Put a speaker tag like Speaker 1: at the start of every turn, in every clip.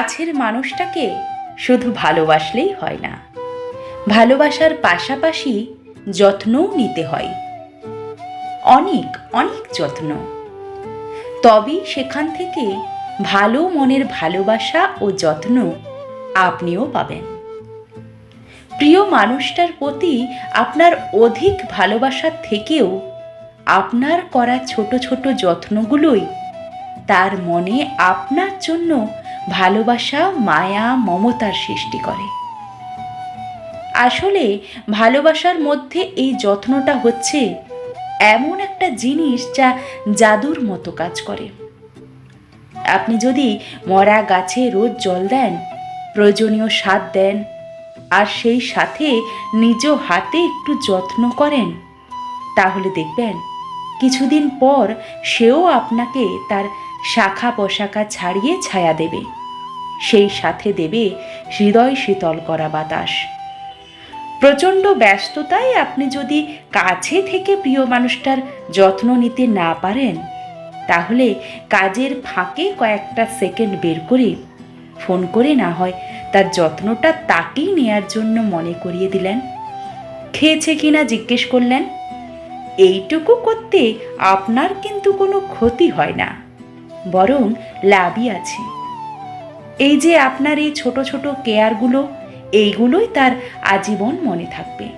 Speaker 1: কাছের মানুষটাকে শুধু ভালোবাসলেই হয় না। ভালোবাসার পাশাপাশি যত্নও নিতে হয়। অনেক অনেক যত্ন। তবেই সেখান থেকে ভালো মনের ভালোবাসা ও যত্ন আপনিও পাবেন। প্রিয় মানুষটার প্রতি আপনার অধিক ভালোবাসার থেকেও আপনার করা ছোট ছোট যত্নগুলোই তার মনে আপনার জন্য ভালোবাসা, মায়া, মমতার সৃষ্টি করে। আসলে ভালোবাসার মধ্যে এই যত্নটা হচ্ছে এমন একটা জিনিস যা জাদুর মতো কাজ করে। আপনি যদি মরা গাছে রোজ জল দেন, প্রয়োজনীয় স্বাদ দেন, আর সেই সাথে নিজ হাতে একটু যত্ন করেন, তাহলে দেখবেন কিছুদিন পর সেও আপনাকে তার শাখা পোশাকা ছাড়িয়ে ছায়া দেবে। সেই সাথে দেবে হৃদয় শীতল করা বাতাস। প্রচণ্ড ব্যস্ততায় আপনি যদি কাছে থেকে প্রিয় মানুষটার যত্ন নিতে না পারেন, তাহলে কাজের ফাঁকে কয়েকটা সেকেন্ড বের করে ফোন করে না হয় তার যত্নটা তাকেই নেয়ার জন্য মনে করিয়ে দিলেন। খেয়েছে কি না জিজ্ঞেস করলেন। এইটুকু করতে আপনার কিন্তু কোনো ক্ষতি হয় না। বরং লাভই আছে। এই যে আপনার এই ছোট ছোট কেয়ারগুলো, এইগুলোই তার আজীবন মনে থাকবে।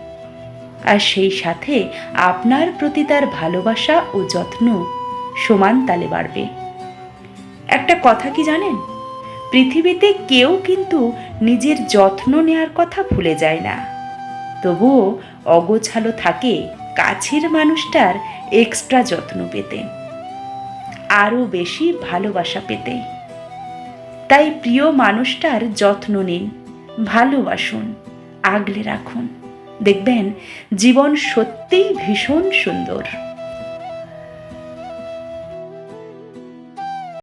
Speaker 1: আর সেই সাথে আপনার প্রতি তার ভালোবাসা ও যত্ন সমান তালে বাড়বে। একটা কথা কি জানেন? পৃথিবীতে কেউ কিন্তু নিজের যত্ন নেয়ার কথা ভুলে যায় না। তবুও অগোছালো থাকে কাছের মানুষটার এক্সট্রা যত্ন পেতে। আরও বেশি ভালোবাসা পেতে তাই প্রিয় মানুষটার যত্ন নিন, ভালোবাসুন, আগলে রাখুন। দেখবেন জীবন সত্যিই ভীষণ সুন্দর।